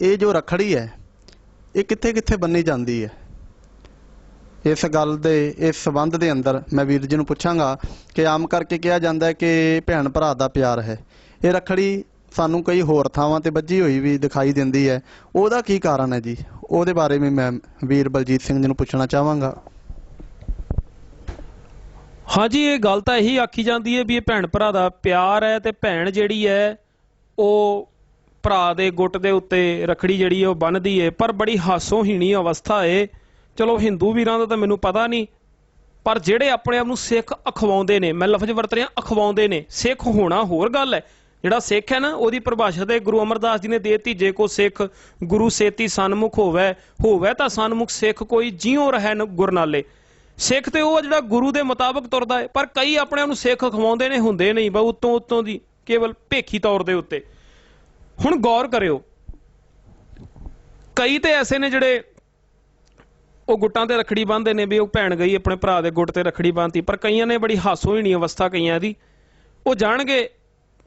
ਇਹ ਜੋ ਰਖੜੀ ਹੈ, ਇਹ ਕਿੱਥੇ ਕਿੱਥੇ ਬੰਨੀ ਜਾਂਦੀ ਹੈ? ਇਸ ਗੱਲ ਦੇ, ਇਸ ਸਬੰਧ ਦੇ ਅੰਦਰ ਮੈਂ ਵੀਰ ਜੀ ਨੂੰ ਪੁੱਛਾਂਗਾ ਕਿ ਆਮ ਕਰਕੇ ਕਿਹਾ ਜਾਂਦਾ ਹੈ ਕਿ ਭੈਣ ਭਰਾ ਦਾ ਪਿਆਰ ਹੈ। ਇਹ ਰਖੜੀ ਸਾਨੂੰ ਕਈ ਹੋਰ ਥਾਵਾਂ ਤੇ ਵੱਜੀ ਹੋਈ ਵੀ ਦਿਖਾਈ ਦਿੰਦੀ ਹੈ। ਉਹਦਾ ਕੀ ਕਾਰਨ ਹੈ ਜੀ? ਉਹਦੇ ਬਾਰੇ ਵੀ ਮੈਂ ਵੀਰ ਬਲਜੀਤ ਸਿੰਘ ਜੀ ਨੂੰ ਪੁੱਛਣਾ ਚਾਹਾਂਗਾ। ਹਾਂਜੀ, ਇਹ ਗੱਲ ਤਾਂ ਇਹੀ ਆਖੀ ਜਾਂਦੀ ਹੈ ਵੀ ਇਹ ਭੈਣ ਭਰਾ ਦਾ ਪਿਆਰ ਹੈ ਤੇ ਭੈਣ ਜਿਹੜੀ ਹੈ, ਉਹ ਭਰਾ ਦੇ ਗੁੱਟ ਦੇ ਉੱਤੇ ਰਖੜੀ ਜਿਹੜੀ ਹੈ ਉਹ ਬੰਨਦੀ ਹੈ ਪਰ ਬੜੀ ਹਾਸੋਹੀਣੀ ਅਵਸਥਾ ਏ। ਚਲੋ ਹਿੰਦੂ ਵੀਰਾਂ ਦਾ ਤਾਂ ਮੈਨੂੰ ਪਤਾ ਨਹੀਂ, ਪਰ ਜਿਹੜੇ ਆਪਣੇ ਆਪ ਨੂੰ ਸਿੱਖ ਅਖਵਾਉਂਦੇ ਨੇ, ਮੈਂ ਲਫ਼ਜ਼ ਵਰਤ ਰਿਹਾ, ਅਖਵਾਉਂਦੇ ਨੇ, ਸਿੱਖ ਹੋਣਾ ਹੋਰ ਗੱਲ ਹੈ ਜਿਹੜਾ ਸਿੱਖ ਹੈ ਨਾ, ਉਹਦੀ ਪਰਿਭਾਸ਼ਾ ਤੇ ਗੁਰੂ ਅਮਰਦਾਸ ਜੀ ਨੇ ਦੇਤੀ, ਜੇ ਕੋ ਸਿੱਖ ਗੁਰੂ ਸੇਤੀ ਸਨਮੁਖ ਹੋਵੇ ਹੋਵੇ ਤਾਂ ਸਨਮੁਖ ਸਿੱਖ ਕੋਈ ਜਿਉ ਰਹਿ ਗੁਰਨਾਲੇ। ਸਿੱਖ ਤੇ ਉਹ ਜਿਹੜਾ ਗੁਰੂ ਦੇ ਮੁਤਾਬਕ ਤੁਰਦਾ ਹੈ ਪਰ ਕਈ ਆਪਣੇ ਆਪ ਨੂੰ ਸਿੱਖ ਖਵਾਉਂਦੇ ਨੇ, ਹੁੰਦੇ ਨਹੀਂ ਬਾ ਉਤੋਂ ਉਤੋਂ ਦੀ ਕੇਵਲ ਭੇਖੀ ਤੌਰ ਦੇ ਉੱਤੇ। ਹੁਣ ਗੌਰ ਕਰਿਓ। ਕਈ ਤੇ ਐਸੇ ਨੇ ਜਿਹੜੇ ਉਹ ਗੁੱਟਾਂ ਤੇ ਰਖੜੀ ਬੰਨ੍ਹਦੇ ਨੇ ਵੀ ਉਹ ਭੈਣ ਗਈ, ਆਪਣੇ ਭਰਾ ਦੇ ਗੁੱਟ ਤੇ ਰਖੜੀ ਬੰਨ੍ਹਤੀ, ਪਰ ਕਈਆਂ ਨੇ ਬੜੀ ਹਾਸੋਹੀਣੀ ਅਵਸਥਾ ਕਈਆਂ ਦੀ। ਉਹ ਜਾਣਗੇ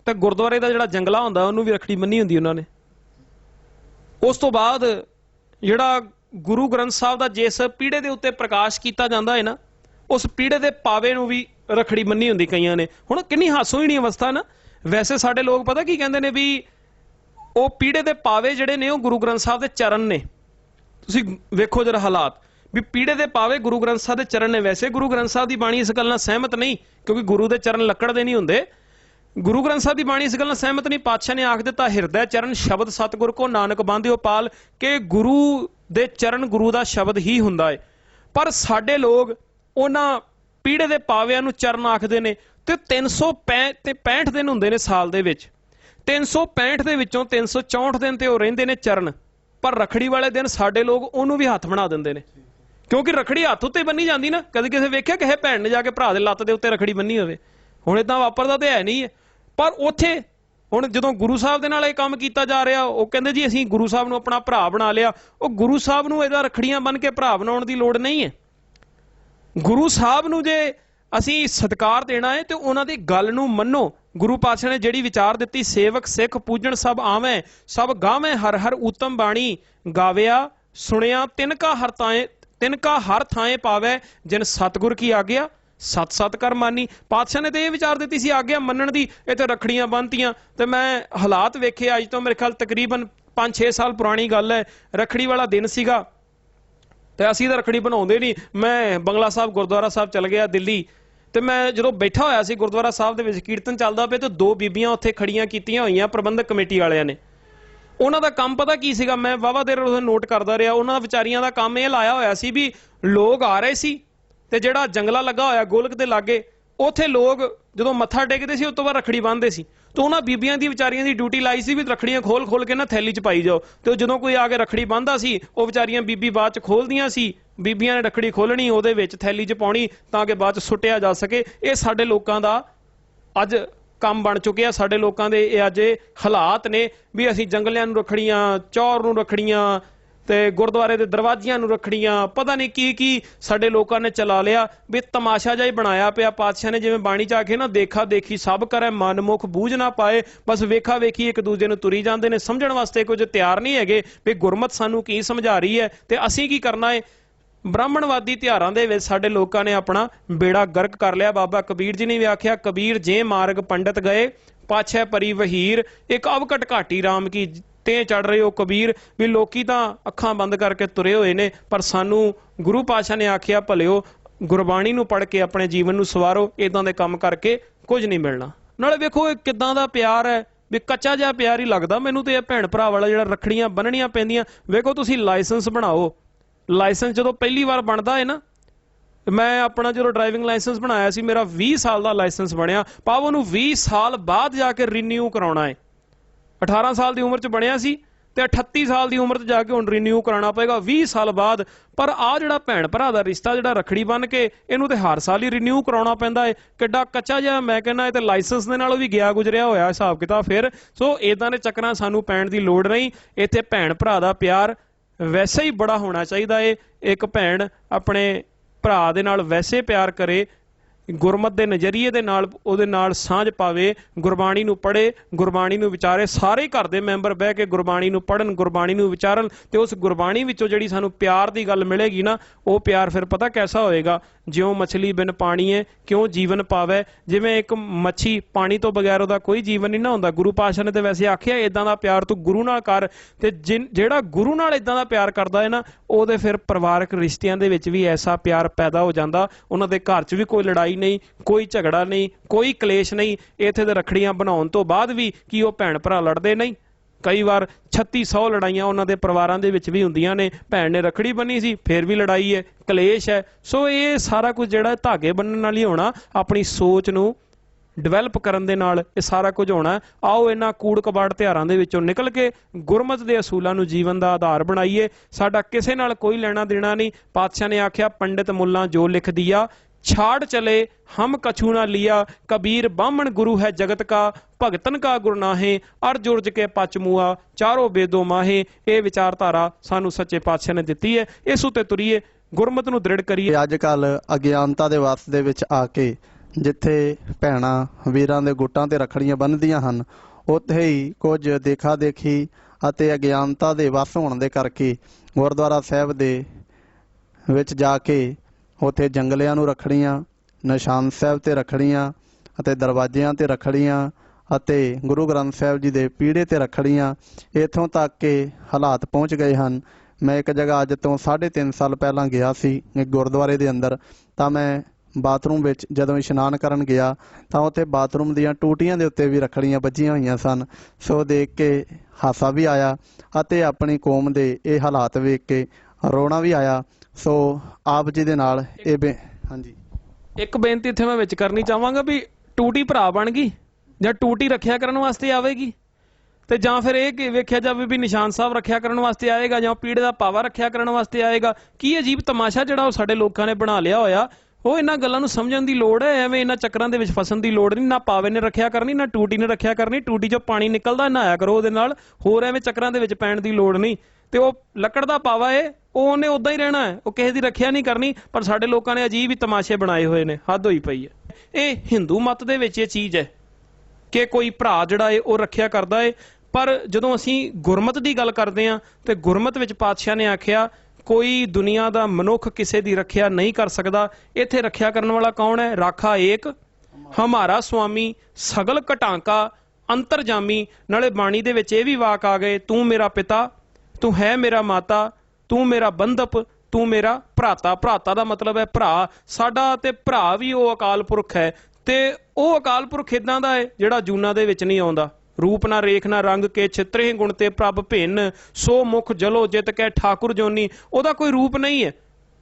ਤੇ ਗੁਰਦੁਆਰੇ ਦਾ ਜਿਹੜਾ ਜੰਗਲਾ ਹੁੰਦਾ, ਉਹਨੂੰ ਵੀ ਰਖੜੀ ਬੰਨੀ ਹੁੰਦੀ ਉਹਨਾਂ ਨੇ। ਉਸ ਤੋਂ ਬਾਅਦ ਜਿਹੜਾ ਗੁਰੂ ਗ੍ਰੰਥ ਸਾਹਿਬ ਦਾ ਜਿਸ ਪੀੜੇ ਦੇ ਉੱਤੇ ਪ੍ਰਕਾਸ਼ ਕੀਤਾ ਜਾਂਦਾ ਹੈ ਨਾ, ਉਸ ਪੀੜੇ ਦੇ ਪਾਵੇ ਨੂੰ ਵੀ ਰਖੜੀ ਬੰਨੀ ਹੁੰਦੀ ਕਈਆਂ ਨੇ। ਹੁਣ ਕਿੰਨੀ ਹਾਸੋਹੀਣੀ ਅਵਸਥਾ ਨਾ। ਵੈਸੇ ਸਾਡੇ ਲੋਕ ਪਤਾ ਕੀ ਕਹਿੰਦੇ ਨੇ ਵੀ ਉਹ ਪੀੜੇ ਦੇ ਪਾਵੇ ਜਿਹੜੇ ਨੇ ਉਹ ਗੁਰੂ ਗ੍ਰੰਥ ਸਾਹਿਬ ਦੇ ਚਰਨ ਨੇ। ਤੁਸੀਂ ਵੇਖੋ ਜਰਾ ਹਾਲਾਤ। ਵੀ ਪੀੜੇ ਦੇ ਪਾਵੇ ਗੁਰੂ ਗ੍ਰੰਥ ਸਾਹਿਬ ਦੇ ਚਰਨ ਨੇ। ਵੈਸੇ ਗੁਰੂ ਗ੍ਰੰਥ ਸਾਹਿਬ ਦੀ ਬਾਣੀ ਇਸ ਗੱਲ ਨਾਲ ਸਹਿਮਤ ਨਹੀਂ, ਕਿਉਂਕਿ ਗੁਰੂ ਦੇ ਚਰਨ ਲੱਕੜ ਦੇ ਨਹੀਂ ਹੁੰਦੇ। ਗੁਰੂ ਗ੍ਰੰਥ ਸਾਹਿਬ ਦੀ ਬਾਣੀ ਇਸ ਗੱਲ ਨਾਲ ਸਹਿਮਤ ਨਹੀਂ, ਪਾਤਸ਼ਾਹ ਨੇ ਆਖ ਦਿੱਤਾ, ਹਿਰਦੈ ਚਰਨ ਸ਼ਬਦ ਸਤਿਗੁਰ ਕੋ, ਨਾਨਕ ਬਾਂਧਿਓ ਪਾਲ, ਕਿ ਗੁਰੂ ਦੇ ਚਰਨ ਗੁਰੂ ਦਾ ਸ਼ਬਦ ਹੀ ਹੁੰਦਾ ਹੈ ਪਰ ਸਾਡੇ ਲੋਕ ਉਹਨਾਂ ਪੀੜੇ ਦੇ ਪਾਵਿਆਂ ਨੂੰ ਚਰਨ ਆਖਦੇ ਨੇ ਤੇ 365 ਤੇ 65 ਦਿਨ ਹੁੰਦੇ ਨੇ ਸਾਲ ਦੇ ਵਿੱਚ। 365 ਦੇ ਵਿੱਚੋਂ 364 ਦਿਨ ਤੇ ਉਹ ਰਹਿੰਦੇ ਨੇ ਚਰਨ, ਪਰ ਰਖੜੀ ਵਾਲੇ ਦਿਨ ਸਾਡੇ ਲੋਕ ਉਹਨੂੰ ਵੀ ਹੱਥ ਬਣਾ ਦਿੰਦੇ ਨੇ। ਕਿਉਂਕਿ ਰਖੜੀ ਹੱਥ ਉੱਤੇ ਬੰਨੀ ਜਾਂਦੀ ਨਾ, ਕਦੇ ਕਿਸੇ ਵੇਖਿਆ ਕਿਸੇ ਭੈਣ ਨੇ ਜਾ ਕੇ ਭਰਾ ਦੇ ਲੱਤ ਦੇ ਉੱਤੇ ਰਖੜੀ ਬੰਨੀ ਹੋਵੇ। ਹੁਣ ਇਦਾਂ ਵਾਪਰਦਾ ਤੇ ਹੈ ਨਹੀਂ ਹੈ। ਪਰ ਉੱਥੇ ਹੁਣ ਜਦੋਂ ਗੁਰੂ ਸਾਹਿਬ ਦੇ ਨਾਲ ਇਹ ਕੰਮ ਕੀਤਾ ਜਾ ਰਿਹਾ, ਉਹ ਕਹਿੰਦੇ ਜੀ ਅਸੀਂ ਗੁਰੂ ਸਾਹਿਬ ਨੂੰ ਆਪਣਾ ਭਰਾ ਬਣਾ ਲਿਆ। ਉਹ ਗੁਰੂ ਸਾਹਿਬ ਨੂੰ ਇਹਦਾ ਰਖੜੀਆਂ ਬਨ ਕੇ ਭਰਾ ਬਣਾਉਣ ਦੀ ਲੋੜ ਨਹੀਂ ਹੈ। ਗੁਰੂ ਸਾਹਿਬ ਨੂੰ ਜੇ ਅਸੀਂ ਸਤਿਕਾਰ ਦੇਣਾ ਹੈ ਤੇ ਉਹਨਾਂ ਦੀ ਗੱਲ ਨੂੰ ਮੰਨੋ। ਗੁਰੂ ਪਾਤਸ਼ਾਹ ਨੇ ਜਿਹੜੀ ਵਿਚਾਰ ਦਿੱਤੀ, ਸੇਵਕ, ਸਿੱਖ, ਪੂਜਣ ਸਭ ਆਵੇਂ, ਸਭ ਗਾਵੇਂ, ਹਰ ਹਰ ਉਤਮ ਬਾਣੀ ਗਾਵਿਆ, ਸੁਣਿਆ ਤਿਨਕਾ ਹਰ ਤਾਏ ਤਿਨਕਾ ਹਰ ਥਾਏ ਪਾਵੇ, ਜਿਨ ਸਤਗੁਰ ਕੀ ਆਗਿਆ, ਸਤ ਸਤ ਕਰ ਮਾਨੀ। ਪਾਤਸ਼ਾਹ ਨੇ ਤੇ ਇਹ ਵਿਚਾਰ ਦਿੱਤੀ ਸੀ, ਆਗਿਆ ਮੰਨਣ ਦੀ ਇਹ ਇੱਥੇ ਰਖੜੀਆਂ ਬੰਨਤੀਆਂ। ਤੇ ਮੈਂ ਹਾਲਾਤ ਵੇਖੇ, ਅੱਜ ਤੋਂ ਮੇਰੇ ਖਿਆਲ ਤਕਰੀਬਨ 5-6 ਸਾਲ ਪੁਰਾਣੀ ਗੱਲ ਹੈ। ਰਖੜੀ ਵਾਲਾ ਦਿਨ ਸੀਗਾ। ਤੇ ਅਸੀਂ ਤਾਂ ਰਖੜੀ ਬਣਾਉਂਦੇ ਨਹੀਂ। ਮੈਂ ਬੰਗਲਾ ਸਾਹਿਬ, ਗੁਰਦੁਆਰਾ ਸਾਹਿਬ ਚਲ ਗਿਆ ਦਿੱਲੀ। ਤੇ ਮੈਂ ਜਦੋਂ ਬੈਠਾ ਹੋਇਆ ਸੀ ਗੁਰਦੁਆਰਾ ਸਾਹਿਬ ਦੇ ਵਿੱਚ, ਕੀਰਤਨ ਚੱਲਦਾ ਪਿਆ ਤੇ ਦੋ ਬੀਬੀਆਂ ਉੱਥੇ ਖੜੀਆਂ ਕੀਤੀਆਂ ਹੋਈਆਂ, ਪ੍ਰਬੰਧਕ ਕਮੇਟੀ ਵਾਲਿਆਂ ਨੇ। ਉਹਨਾਂ ਦਾ ਕੰਮ ਪਤਾ ਕੀ ਸੀਗਾ? ਮੈਂ ਵਾਵਾ ਦੇਰ ਉਹ ਨੋਟ ਕਰਦਾ ਰਿਹਾ। ਉਹਨਾਂ ਦਾ ਵਿਚਾਰੀਆਂ ਦਾ ਕੰਮ ਇਹ ਲਾਇਆ ਹੋਇਆ ਸੀ ਵੀ ਲੋਕ ਆ ਰਹੇ ਸੀ ਤੇ ਜਿਹੜਾ ਜੰਗਲਾ ਲੱਗਾ ਹੋਇਆ, ਗੋਲਕ ਦੇ ਲਾਗੇ ਉੱਥੇ ਲੋਕ ਜਦੋਂ ਮੱਥਾ ਟੇਕਦੇ ਸੀ, ਉਸ ਤੋਂ ਬਾਅਦ ਰਖੜੀ ਬੰਨ੍ਹਦੇ ਸੀ। ਤੇ ਉਹਨਾਂ ਬੀਬੀਆਂ ਦੀ, ਵਿਚਾਰੀਆਂ ਦੀ ਡਿਊਟੀ ਲਾਈ ਸੀ ਵੀ ਰਖੜੀਆਂ ਖੋਲ ਖੋਲ ਕੇ ਨਾ ਥੈਲੀ 'ਚ ਪਾਈ ਜਾਓ। ਤੇ ਜਦੋਂ ਕੋਈ ਆ ਕੇ ਰਖੜੀ ਬੰਨ੍ਹਦਾ ਸੀ, ਉਹ ਵਿਚਾਰੀਆਂ ਬੀਬੀ ਬਾਅਦ 'ਚ ਖੋਲਦੀਆਂ ਸੀ। ਬੀਬੀਆਂ ਨੇ ਰਖੜੀ ਖੋਲਣੀ ਉਹਦੇ ਵਿੱਚ ਥੈਲੀ 'ਚ ਪਾਉਣੀ ਤਾਂ ਕਿ ਬਾਅਦ 'ਚ ਸੁੱਟਿਆ ਜਾ ਸਕੇ। ਇਹ ਸਾਡੇ ਲੋਕਾਂ ਦਾ ਅੱਜ ਕੰਮ ਬਣ ਚੁੱਕਿਆ। ਸਾਡੇ ਲੋਕਾਂ ਦੇ ਇਹ ਅੱਜ ਹਾਲਾਤ ਨੇ ਵੀ ਅਸੀਂ ਜੰਗਲਿਆਂ ਨੂੰ ਰਖੜੀਆਂ, ਚੌਰ ਨੂੰ ਰਖੜੀਆਂ ਤੇ ਗੁਰਦੁਆਰੇ ਦੇ ਦਰਵਾਜ਼ਿਆਂ ਨੂੰ ਰਖੜੀਆਂ। ਪਤਾ ਨਹੀਂ ਕੀ ਕੀ ਸਾਡੇ ਲੋਕਾਂ ਨੇ ਚਲਾ ਲਿਆ। ਵੀ ਤਮਾਸ਼ਾ ਜਿਹਾ ਹੀ ਬਣਾਇਆ ਪਿਆ। ਪਾਤਸ਼ਾਹ ਨੇ ਜਿਵੇਂ ਬਾਣੀ ਚ ਆ ਕੇ ਨਾ, ਦੇਖਾ ਦੇਖੀ ਸਭ ਕਰੇ ਮਨਮੁਖ ਬੂਝ ਨਾ ਪਾਏ। ਬਸ ਵੇਖਾ ਵੇਖੀ ਇੱਕ ਦੂਜੇ ਨੂੰ ਤੁਰੀ ਜਾਂਦੇ ਨੇ। ਸਮਝਣ ਵਾਸਤੇ ਕੁਝ ਤਿਆਰ ਨਹੀਂ ਹੈਗੇ। ਵੀ ਗੁਰਮਤ ਸਾਨੂੰ ਕੀ ਸਮਝਾ ਰਹੀ ਹੈ? ਤੇ ਅਸੀਂ ਕੀ ਕਰਨਾ ਹੈ ਬ੍ਰਾਹਮਣਵਾਦੀ ਤਿਉਹਾਰਾਂ ਦੇ ਵਿੱਚ ਸਾਡੇ ਲੋਕਾਂ ਨੇ ਆਪਣਾ ਬੇੜਾ ਗਰਕ ਕਰ ਲਿਆ। ਬਾਬਾ ਕਬੀਰ ਜੀ ਨੇ ਵੀ ਆਖਿਆ, ਕਬੀਰ ਜੇ ਮਾਰਗ ਪੰਡਤ ਗਏ, ਪਾਛੈ ਪਰੀ ਵਹੀਰ, ਇੱਕ ਅਵਕਟ ਘਾਟੀ RAM ਕੀ ਤੇ ਚੜ ਰਹੇ ਹੋ ਕਬੀਰ ਵੀ ਲੋਕੀ ਤਾਂ ਅੱਖਾਂ ਬੰਦ ਕਰਕੇ ਤੁਰੇ ਹੋਏ ਨੇ, ਪਰ ਸਾਨੂੰ ਗੁਰੂ ਪਾਤਸ਼ਾਹ ਨੇ ਆਖਿਆ, ਭਲਿਓ ਗੁਰਬਾਣੀ ਨੂੰ ਪੜ੍ਹ ਕੇ ਆਪਣੇ ਜੀਵਨ ਨੂੰ ਸਵਾਰੋ ਇਦਾਂ ਦੇ ਕੰਮ ਕਰਕੇ ਕੁਝ ਨਹੀਂ ਮਿਲਣਾ। ਨਾਲੇ ਵੇਖੋ ਇਹ ਕਿਦਾਂ ਦਾ ਪਿਆਰ ਹੈ, ਵੀ ਕੱਚਾ ਜਿਹਾ ਪਿਆਰ ਹੀ ਲੱਗਦਾ। ਮੈਨੂੰ ਤੇ ਇਹ ਭੈਣ ਭਰਾ ਵਾਲਾ ਜਿਹੜਾ ਰੱਖੜੀਆਂ ਬੰਨਣੀਆਂ ਪੈਂਦੀਆਂ, ਵੇਖੋ ਤੁਸੀਂ ਲਾਇਸੈਂਸ ਬਣਾਓ। ਲਾਇਸੈਂਸ ਜਦੋਂ ਪਹਿਲੀ ਵਾਰ ਬਣਦਾ ਹੈ ਨਾ, ਮੈਂ ਆਪਣਾ ਜਦੋਂ ਡਰਾਈਵਿੰਗ ਲਾਇਸੈਂਸ ਬਣਾਇਆ ਸੀ, ਮੇਰਾ 20 ਸਾਲ ਦਾ ਲਾਇਸੈਂਸ ਬਣਿਆ। ਪਾਵ ਉਹਨੂੰ 20 ਸਾਲ ਬਾਅਦ ਜਾ ਕੇ ਰੀਨਿਊ ਕਰਾਉਣਾ ਹੈ। 18 ਸਾਲ ਦੀ ਉਮਰ 'ਚ ਬਣਿਆ ਸੀ ਤੇ 38 ਸਾਲ ਦੀ ਉਮਰ 'ਚ ਜਾ ਕੇ ਹੁਣ ਰੀਨਿਊ ਕਰਾਉਣਾ ਪਏਗਾ। 20 ਸਾਲ ਬਾਅਦ ਪਰ ਆ ਜਿਹੜਾ ਭੈਣ ਭਰਾ ਦਾ ਰਿਸ਼ਤਾ, ਜਿਹੜਾ ਰਖੜੀ ਬੰਨ ਕੇ ਇਹਨੂੰ ਤੇ ਹਰ ਸਾਲ ਹੀ ਰੀਨਿਊ ਕਰਾਉਣਾ ਪੈਂਦਾ ਹੈ ਕਿੱਡਾ ਕੱਚਾ ਜਿਹਾ ਮੈਂ ਕਹਿੰਦਾ ਇਹ ਤੇ ਲਾਇਸੈਂਸ ਦੇ ਨਾਲੋਂ ਵੀ ਗਿਆ ਗੁਜਰਿਆ ਹੋਇਆ ਹਿਸਾਬ ਕਿਤਾਬ ਫਿਰ। ਸੋ ਇਦਾਂ ਦੇ ਚੱਕਰਾਂ ਸਾਨੂੰ ਪੈਣ ਦੀ ਲੋੜ ਨਹੀਂ। ਇੱਥੇ ਭੈਣ ਭਰਾ ਦਾ ਪਿਆਰ ਵੈਸੇ ਹੀ ਬੜਾ ਹੋਣਾ ਚਾਹੀਦਾ ਏ। ਇੱਕ ਭੈਣ ਆਪਣੇ ਭਰਾ ਦੇ ਨਾਲ ਵੈਸੇ ਪਿਆਰ ਕਰੇ ਗੁਰਮਤ ਦੇ ਨਜ਼ਰੀਏ ਦੇ ਨਾਲ, ਉਹਦੇ ਨਾਲ ਸਾਂਝ ਪਾਵੇ, ਗੁਰਬਾਣੀ ਨੂੰ ਪੜ੍ਹੇ, ਗੁਰਬਾਣੀ ਨੂੰ ਵਿਚਾਰੇ ਸਾਰੇ ਘਰ ਦੇ ਮੈਂਬਰ ਬਹਿ ਕੇ ਗੁਰਬਾਣੀ ਨੂੰ ਪੜ੍ਹਨ, ਗੁਰਬਾਣੀ ਨੂੰ ਵਿਚਾਰਨ ਤੇ ਉਸ ਗੁਰਬਾਣੀ ਵਿੱਚੋਂ ਜਿਹੜੀ ਸਾਨੂੰ ਪਿਆਰ ਦੀ ਗੱਲ ਮਿਲੇਗੀ ਨਾ, ਉਹ ਪਿਆਰ ਫਿਰ ਪਤਾ ਕੈਸਾ ਹੋਏਗਾ? ਜਿਉਂ ਮਛਲੀ ਬਿਨ ਪਾਣੀ ਹੈ ਕਿਉਂ ਜੀਵਨ ਪਾਵੇ? ਜਿਵੇਂ ਇੱਕ ਮੱਛੀ ਪਾਣੀ ਤੋਂ ਬਗੈਰ ਉਹਦਾ ਕੋਈ ਜੀਵਨ ਨਹੀਂ ਨਾ ਹੁੰਦਾ। ਗੁਰੂ ਪਾਸ਼ਾ ਨੇ ਤੇ ਵੈਸੇ ਆਖਿਆ ਇਦਾਂ ਦਾ ਪਿਆਰ ਤੂੰ ਗੁਰੂ ਨਾਲ ਕਰ। ਤੇ ਜਿਨ- ਜਿਹੜਾ ਗੁਰੂ ਨਾਲ ਇਦਾਂ ਦਾ ਪਿਆਰ ਕਰਦਾ ਹੈ ਨਾ, ਉਹਦੇ ਫਿਰ ਪਰਿਵਾਰਕ ਰਿਸ਼ਤਿਆਂ ਦੇ ਵਿੱਚ ਵੀ ਐਸਾ ਪਿਆਰ ਪੈਦਾ ਹੋ ਜਾਂਦਾ। ਉਹਨਾਂ ਦੇ ਘਰ 'ਚ ਵੀ ਕੋਈ ਲੜਾਈ ਨਹੀਂ, ਕੋਈ ਝਗੜਾ ਨਹੀਂ, ਕੋਈ ਕਲੇਸ਼ ਨਹੀਂ। ਇੱਥੇ ਦੇ ਰਖੜੀਆਂ ਬਣਾਉਣ ਤੋਂ ਬਾਅਦ ਵੀ ਕੀ ਉਹ ਭੈਣ ਭਰਾ ਲੜਦੇ ਨਹੀਂ? ਕਈ ਵਾਰ 3600 ਲੜਾਈਆਂ ਉਹਨਾਂ ਦੇ ਪਰਿਵਾਰਾਂ ਦੇ ਵਿੱਚ ਵੀ ਹੁੰਦੀਆਂ ਨੇ। ਭੈਣ ਨੇ ਰਖੜੀ ਬੰਨੀ ਸੀ, ਫਿਰ ਵੀ ਲੜਾਈ ਹੈ, ਕਲੇਸ਼ ਹੈ। ਸੋ ਇਹ ਸਾਰਾ ਕੁਝ ਜਿਹੜਾ ਧਾਗੇ ਬੰਨਣ ਨਾਲ ਹੀ ਹੋਣਾ, ਆਪਣੀ ਸੋਚ ਨੂੰ ਡਿਵੈਲਪ ਕਰਨ ਦੇ ਨਾਲ ਇਹ ਸਾਰਾ ਕੁਝ ਹੋਣਾ। ਆਓ ਇਹਨਾਂ ਕੂੜ ਕਬਾੜ ਤਿਉਹਾਰਾਂ ਦੇ ਵਿੱਚੋਂ ਨਿਕਲ ਕੇ ਗੁਰਮਤ ਦੇ ਅਸੂਲਾਂ ਨੂੰ ਜੀਵਨ ਦਾ ਆਧਾਰ ਬਣਾਈਏ। ਸਾਡਾ ਕਿਸੇ ਨਾਲ ਕੋਈ ਲੈਣਾ ਦੇਣਾ ਨਹੀਂ। ਪਾਤਸ਼ਾਹ ਨੇ ਆਖਿਆ, ਪੰਡਿਤ ਮੁੱਲਾ ਜੋ ਲਿਖ ਦਿਆ ਛਾੜ ਚਲੇ, ਹਮ ਕਛੂ ਨਾ ਲਿਆ, ਕਬੀਰ ਬਾਹਮਣ ਗੁਰੂ ਹੈ ਜਗਤ ਕਾ, ਭਗਤਨ ਕਾ ਗੁਰਨਾਹੇ ਅਰਜ ਉਰਜ ਕੇ ਪਚ ਚਾਰੋ ਬੇਦੋ ਮਾਹੇ। ਇਹ ਵਿਚਾਰਧਾਰਾ ਸਾਨੂੰ ਸੱਚੇ ਪਾਤਸ਼ਾਹ ਨੇ ਦਿੱਤੀ ਹੈ। ਇਸ ਉਤੇ ਤੁਰੀਏ, ਗੁਰਮਤ ਨੂੰ ਦ੍ਰਿੜ ਕਰੀਏ। ਅੱਜ ਕੱਲ ਅਗਿਆਨਤਾ ਦੇ ਵਸ ਦੇ ਵਿੱਚ ਆ ਕੇ ਜਿੱਥੇ ਭੈਣਾਂ ਵੀਰਾਂ ਦੇ ਗੁੱਟਾਂ ਤੇ ਰੱਖੜੀਆਂ ਬੰਨਦੀਆਂ ਹਨ, ਉੱਥੇ ਹੀ ਕੁਝ ਦੇਖਾ ਦੇਖੀ ਅਤੇ ਅਗਿਆਨਤਾ ਦੇ ਵਸ ਹੋਣ ਦੇ ਕਰਕੇ ਗੁਰਦੁਆਰਾ ਸਾਹਿਬ ਦੇ ਵਿੱਚ ਜਾ ਕੇ ਉੱਥੇ ਜੰਗਲਿਆਂ ਨੂੰ ਰੱਖੜੀਆਂ, ਨਿਸ਼ਾਨ ਸਾਹਿਬ ਤੇ ਰੱਖੜੀਆਂ ਅਤੇ ਦਰਵਾਜ਼ਿਆਂ ਤੇ ਰੱਖੜੀਆਂ ਅਤੇ ਗੁਰੂ ਗ੍ਰੰਥ ਸਾਹਿਬ ਜੀ ਦੇ ਪੀੜੇ ਤੇ ਰੱਖੜੀਆਂ ਇਥੋਂ ਤੱਕ ਕਿ ਹਾਲਾਤ ਪਹੁੰਚ ਗਏ ਹਨ। ਮੈਂ ਇੱਕ ਜਗ੍ਹਾ ਅੱਜ ਤੋਂ 3.5 ਸਾਲ ਪਹਿਲਾਂ ਗਿਆ ਸੀ ਇੱਕ ਗੁਰਦੁਆਰੇ ਦੇ ਅੰਦਰ। ਤਾਂ ਮੈਂ ਬਾਥਰੂਮ ਵਿੱਚ ਜਦੋਂ ਇਸ਼ਨਾਨ ਕਰਨ ਗਿਆ ਤਾਂ ਉੱਥੇ ਬਾਥਰੂਮ ਦੀਆਂ ਟੂਟੀਆਂ ਦੇ ਉੱਤੇ ਵੀ ਰੱਖੜੀਆਂ ਵੱਜੀਆਂ ਹੋਈਆਂ ਸਨ। ਸੋ ਦੇਖ ਕੇ ਹਾਸਾ ਵੀ ਆਇਆ ਅਤੇ ਆਪਣੀ ਕੌਮ ਦੇ ਇਹ ਹਾਲਾਤ ਵੇਖ ਕੇ ਰੋਣਾ ਵੀ ਆਇਆ। ਸੋ ਆਪ ਜੀ ਦੇ ਨਾਲ ਇਹ ਬੇ- ਹਾਂਜੀ। ਇੱਕ ਬੇਨਤੀ ਇੱਥੇ ਮੈਂ ਵਿੱਚ ਕਰਨੀ ਚਾਹਾਂਗਾ ਵੀ ਟੂਟੀ ਭਰਾ ਬਣ ਗਈ ਜਾਂ ਟੂਟੀ ਰੱਖਿਆ ਕਰਨ ਵਾਸਤੇ ਆਵੇਗੀ ਤੇ ਜਾਂ ਫਿਰ ਇਹ ਕਿ ਵੇਖਿਆ ਜਾਵੇ ਵੀ ਨਿਸ਼ਾਨ ਸਾਹਿਬ ਰੱਖਿਆ ਕਰਨ ਵਾਸਤੇ ਆਏਗਾ ਜਾਂ ਪੀੜੇ ਦਾ ਪਾਵਾ ਰੱਖਿਆ ਕਰਨ ਵਾਸਤੇ ਆਏਗਾ ਕੀ ਅਜੀਬ ਤਮਾਸ਼ਾ ਜਿਹੜਾ ਉਹ ਸਾਡੇ ਲੋਕਾਂ ਨੇ ਬਣਾ ਲਿਆ ਹੋਇਆ? ਉਹ ਇਹਨਾਂ ਗੱਲਾਂ ਨੂੰ ਸਮਝਣ ਦੀ ਲੋੜ ਹੈ ਐਵੇਂ ਇਹਨਾਂ ਚੱਕਰਾਂ ਦੇ ਵਿੱਚ ਫਸਣ ਦੀ ਲੋੜ ਨਹੀਂ ਨਾ ਪਾਵੇ ਨੇ ਰੱਖਿਆ ਕਰਨੀ ਨਾ ਟੂਟੀ ਨੇ ਰੱਖਿਆ ਕਰਨੀ ਟੂਟੀ 'ਚੋਂ ਪਾਣੀ ਨਿਕਲਦਾ ਨਹਾਇਆ ਕਰੋ ਉਹਦੇ ਨਾਲ ਹੋਰ ਐਵੇਂ ਚੱਕਰਾਂ ਦੇ ਵਿੱਚ ਪੈਣ ਦੀ ਲੋੜ ਨਹੀਂ। ਤੇ ਉਹ ਲੱਕੜ ਦਾ ਪਾਵਾ ਏ, ਉਹ ਉਹਨੇ ਉਦਾਂ ਹੀ ਰਹਿਣਾ ਹੈ। ਉਹ ਕਿਸੇ ਦੀ ਰੱਖਿਆ ਨਹੀਂ ਕਰਨੀ, ਪਰ ਸਾਡੇ ਲੋਕਾਂ ਨੇ ਅਜੀਬ ਹੀ ਤਮਾਸ਼ੇ ਬਣਾਏ ਹੋਏ ਨੇ, ਹੱਦ ਹੋਈ ਪਈ ਹੈ। ਇਹ ਹਿੰਦੂ ਮਤ ਦੇ ਵਿੱਚ ਇਹ ਚੀਜ਼ ਹੈ ਕਿ ਕੋਈ ਭਰਾ ਜਿਹੜਾ ਏ, ਉਹ ਰੱਖਿਆ ਕਰਦਾ ਏ। ਪਰ ਜਦੋਂ ਅਸੀਂ ਗੁਰਮਤ ਦੀ ਗੱਲ ਕਰਦੇ ਹਾਂ, ਤੇ ਗੁਰਮਤ ਵਿੱਚ ਪਾਤਸ਼ਾਹ ਨੇ ਆਖਿਆ, ਕੋਈ ਦੁਨੀਆ ਦਾ ਮਨੁੱਖ ਕਿਸੇ ਦੀ ਰੱਖਿਆ ਨਹੀਂ ਕਰ ਸਕਦਾ। ਇੱਥੇ ਰੱਖਿਆ ਕਰਨ ਵਾਲਾ ਕੌਣ ਹੈ? ਰਾਖਾ ਏਕ, ਹਮਾਰਾ ਸੁਆਮੀ, ਸਗਲ ਘਟਾਂਕਾ, ਅੰਤਰਜਾਮੀ। ਨਾਲੇ ਬਾਣੀ ਦੇ ਵਿੱਚ ਇਹ ਵੀ ਵਾਕ ਆ ਗਏ, ਤੂੰ ਮੇਰਾ ਪਿਤਾ ਤੂੰ ਹੈ ਮੇਰਾ ਮਾਤਾ, ਤੂੰ ਮੇਰਾ ਬੰਧਪ, ਤੂੰ ਮੇਰਾ ਭਰਾਤਾ। ਭਰਾਤਾ ਦਾ ਮਤਲਬ ਹੈ ਭਰਾ। ਸਾਡਾ ਤੇ ਭਰਾ ਵੀ ਉਹ ਅਕਾਲ ਪੁਰਖ ਹੈ। ਤੇ ਉਹ ਅਕਾਲ ਪੁਰਖ ਇਦਾਂ ਦਾ ਹੈ ਜਿਹੜਾ ਜੂਨਾ ਦੇ ਵਿੱਚ ਨਹੀਂ ਆਉਂਦਾ। ਰੂਪ ਨਾ ਰੇਖ ਨਾ ਰੰਗ ਕੇ ਛਿਤਰੇ ਗੁਣ ਤੇ ਪ੍ਰਭ ਭਿੰਨ। ਸੋ ਮੁਖ ਜਲੋ ਜਿਤ ਕੈ ਠਾਕੁਰ ਜੋਨੀ। ਉਹਦਾ ਕੋਈ ਰੂਪ ਨਹੀਂ ਹੈ।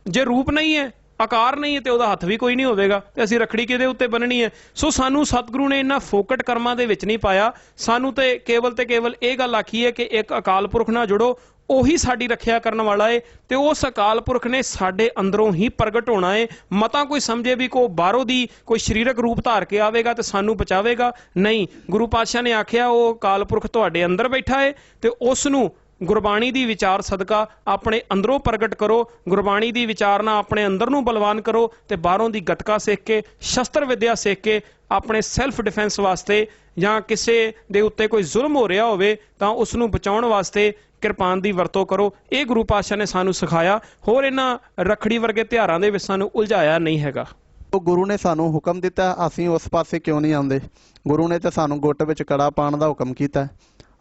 ਜੇ ਰੂਪ ਨਹੀਂ ਹੈ ਆਕਾਰ ਨਹੀਂ ਹੈ ਤੇ ਉਹਦਾ ਹੱਥ ਵੀ ਕੋਈ ਨਹੀਂ ਹੋਵੇਗਾ ਤੇ ਅਸੀਂ ਰਖੜੀ ਕਿਹਦੇ ਉੱਤੇ ਬੰਨਣੀ ਹੈ? ਸੋ ਸਾਨੂੰ ਸਤਿਗੁਰੂ ਨੇ ਇੰਨਾ ਫੋਕਟ ਕਰਮਾਂ ਦੇ ਵਿੱਚ ਨਹੀਂ ਪਾਇਆ। ਸਾਨੂੰ ਤੇ ਕੇਵਲ ਤੇ ਕੇਵਲ ਇਹ ਗੱਲ ਆਖੀ ਹੈ ਕਿ ਇੱਕ ਅਕਾਲ ਪੁਰਖ ਨਾਲ ਜੁੜੋ, ਉਹੀ ਸਾਡੀ ਰੱਖਿਆ ਕਰਨ ਵਾਲਾ ਏ ਤੇ ਉਸ ਅਕਾਲ ਪੁਰਖ ਨੇ ਸਾਡੇ ਅੰਦਰੋਂ ਹੀ ਪ੍ਰਗਟ ਹੋਣਾ ਏ। ਮਤਾ ਕੋਈ ਸਮਝੇ ਵੀ ਕੋ ਬਾਹਰੋਂ ਦੀ ਕੋਈ ਸਰੀਰਕ ਰੂਪ ਧਾਰ ਕੇ ਆਵੇਗਾ ਤੇ ਸਾਨੂੰ ਬਚਾਵੇਗਾ? ਨਹੀਂ। ਗੁਰੂ ਪਾਤਸ਼ਾਹ ਨੇ ਆਖਿਆ, ਉਹ ਅਕਾਲ ਪੁਰਖ ਤੁਹਾਡੇ ਅੰਦਰ ਬੈਠਾ ਏ ਤੇ ਉਸ ਨੂੰ ਗੁਰਬਾਣੀ ਦੀ ਵਿਚਾਰ ਸਦਕਾ ਆਪਣੇ ਅੰਦਰੋਂ ਪ੍ਰਗਟ ਕਰੋ, ਗੁਰਬਾਣੀ ਦੀ ਵਿਚਾਰਨਾ ਆਪਣੇ ਅੰਦਰ ਨੂੰ ਬਲਵਾਨ ਕਰੋ ਤੇ ਬਾਹਰੋਂ ਦੀ ਗਤਕਾ ਸਿੱਖ ਕੇ, ਸ਼ਸਤਰ ਵਿਦਿਆ ਸਿੱਖ ਕੇ ਆਪਣੇ ਸੈਲਫ ਡਿਫੈਂਸ ਵਾਸਤੇ ਜਾਂ ਕਿਸੇ ਦੇ ਉੱਤੇ ਕੋਈ ਜ਼ੁਲਮ ਹੋ ਰਿਹਾ ਹੋਵੇ ਤਾਂ ਉਸ ਨੂੰ ਬਚਾਉਣ ਵਾਸਤੇ ਕਿਰਪਾਨ ਦੀ ਵਰਤੋਂ ਕਰੋ। ਇਹ ਗੁਰੂ ਪਾਤਸ਼ਾਹ ਨੇ ਸਾਨੂੰ ਸਿਖਾਇਆ। ਹੋਰ ਇਹਨਾਂ ਰਖੜੀ ਵਰਗੇ ਤਿਉਹਾਰਾਂ ਦੇ ਵਿੱਚ ਸਾਨੂੰ ਉਲਝਾਇਆ ਨਹੀਂ ਹੈਗਾ। ਉਹ ਗੁਰੂ ਨੇ ਸਾਨੂੰ ਹੁਕਮ ਦਿੱਤਾ, ਅਸੀਂ ਉਸ ਪਾਸੇ ਕਿਉਂ ਨਹੀਂ ਆਉਂਦੇ? ਗੁਰੂ ਨੇ ਤਾਂ ਸਾਨੂੰ ਗੁੱਟ ਵਿੱਚ ਕੜਾ ਪਾਉਣ ਦਾ ਹੁਕਮ ਕੀਤਾ।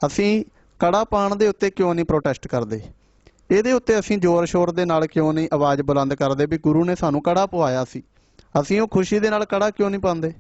ਅਸੀਂ ਕੜਾ ਪਾਉਣ ਦੇ ਉੱਤੇ ਕਿਉਂ ਨਹੀਂ ਪ੍ਰੋਟੈਸਟ ਕਰਦੇ? ਇਹਦੇ ਉੱਤੇ ਅਸੀਂ ਜ਼ੋਰ ਸ਼ੋਰ ਦੇ ਨਾਲ ਕਿਉਂ ਨਹੀਂ ਆਵਾਜ਼ ਬੁਲੰਦ ਕਰਦੇ ਵੀ ਗੁਰੂ ਨੇ ਸਾਨੂੰ ਕੜਾ ਪਵਾਇਆ ਸੀ? ਅਸੀਂ ਉਹ ਖੁਸ਼ੀ ਦੇ ਨਾਲ ਕੜਾ ਕਿਉਂ ਨਹੀਂ ਪਾਉਂਦੇ?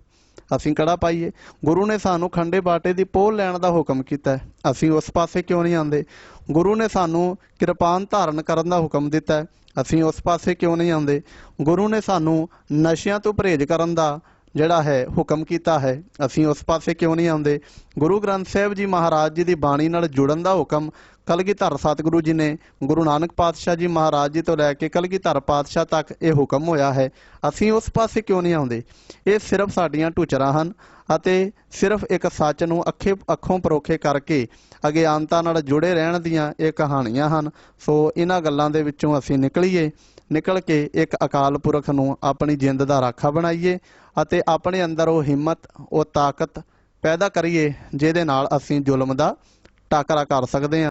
ਅਸੀਂ ਕੜਾ ਪਾਈਏ। ਗੁਰੂ ਨੇ ਸਾਨੂੰ ਖੰਡੇ ਬਾਟੇ ਦੀ ਪੋਲ ਲੈਣ ਦਾ ਹੁਕਮ ਕੀਤਾ ਹੈ। ਅਸੀਂ ਉਸ ਪਾਸੇ ਕਿਉਂ ਨਹੀਂ ਆਉਂਦੇ? ਗੁਰੂ ਨੇ ਸਾਨੂੰ ਕਿਰਪਾਨ ਧਾਰਨ ਕਰਨ ਦਾ ਹੁਕਮ ਦਿੱਤਾ ਹੈ। ਅਸੀਂ ਉਸ ਪਾਸੇ ਕਿਉਂ ਨਹੀਂ ਆਉਂਦੇ? ਗੁਰੂ ਨੇ ਸਾਨੂੰ ਨਸ਼ਿਆਂ ਤੋਂ ਪਰਹੇਜ਼ ਕਰਨ ਦਾ ਜਿਹੜਾ ਹੈ, ਹੁਕਮ ਕੀਤਾ ਹੈ। ਅਸੀਂ ਉਸ ਪਾਸੇ ਕਿਉਂ ਨਹੀਂ ਆਉਂਦੇ? ਗੁਰੂ ਗ੍ਰੰਥ ਸਾਹਿਬ ਜੀ ਮਹਾਰਾਜ ਜੀ ਦੀ ਬਾਣੀ ਨਾਲ ਜੁੜਨ ਦਾ ਹੁਕਮ ਕਲਗੀਧਰ ਸਤਿਗੁਰੂ ਜੀ ਨੇ ਗੁਰੂ ਨਾਨਕ ਪਾਤਸ਼ਾਹ ਜੀ ਮਹਾਰਾਜ ਜੀ ਤੋਂ ਲੈ ਕੇ ਕਲਗੀਧਰ ਪਾਤਸ਼ਾਹ ਤੱਕ ਇਹ ਹੁਕਮ ਹੋਇਆ ਹੈ। ਅਸੀਂ ਉਸ ਪਾਸੇ ਕਿਉਂ ਨਹੀਂ ਆਉਂਦੇ? ਇਹ ਸਿਰਫ ਸਾਡੀਆਂ ਟੁਚਰਾਂ ਹਨ। ਅਤੇ ਸਿਰਫ ਇੱਕ ਸੱਚ ਨੂੰ ਅੱਖੇ, ਅੱਖੋਂ ਪਰੋਖੇ ਕਰਕੇ ਅਗਿਆਨਤਾ ਨਾਲ ਜੁੜੇ ਰਹਿਣ ਦੀਆਂ ਇਹ ਕਹਾਣੀਆਂ ਹਨ। ਸੋ ਇਹਨਾਂ ਗੱਲਾਂ ਦੇ ਵਿੱਚੋਂ ਅਸੀਂ ਨਿਕਲੀਏ, ਨਿਕਲ ਕੇ ਇੱਕ ਅਕਾਲ ਪੁਰਖ ਨੂੰ ਆਪਣੀ ਜਿੰਦ ਦਾ ਰਾਖਾ ਬਣਾਈਏ ਅਤੇ ਆਪਣੇ ਅੰਦਰ ਉਹ ਹਿੰਮਤ, ਉਹ ਤਾਕਤ ਪੈਦਾ ਕਰੀਏ, ਜਿਹਦੇ ਨਾਲ ਅਸੀਂ ਜ਼ੁਲਮ ਦਾ ਟਾਕਰਾ ਕਰ ਸਕਦੇ ਹਾਂ।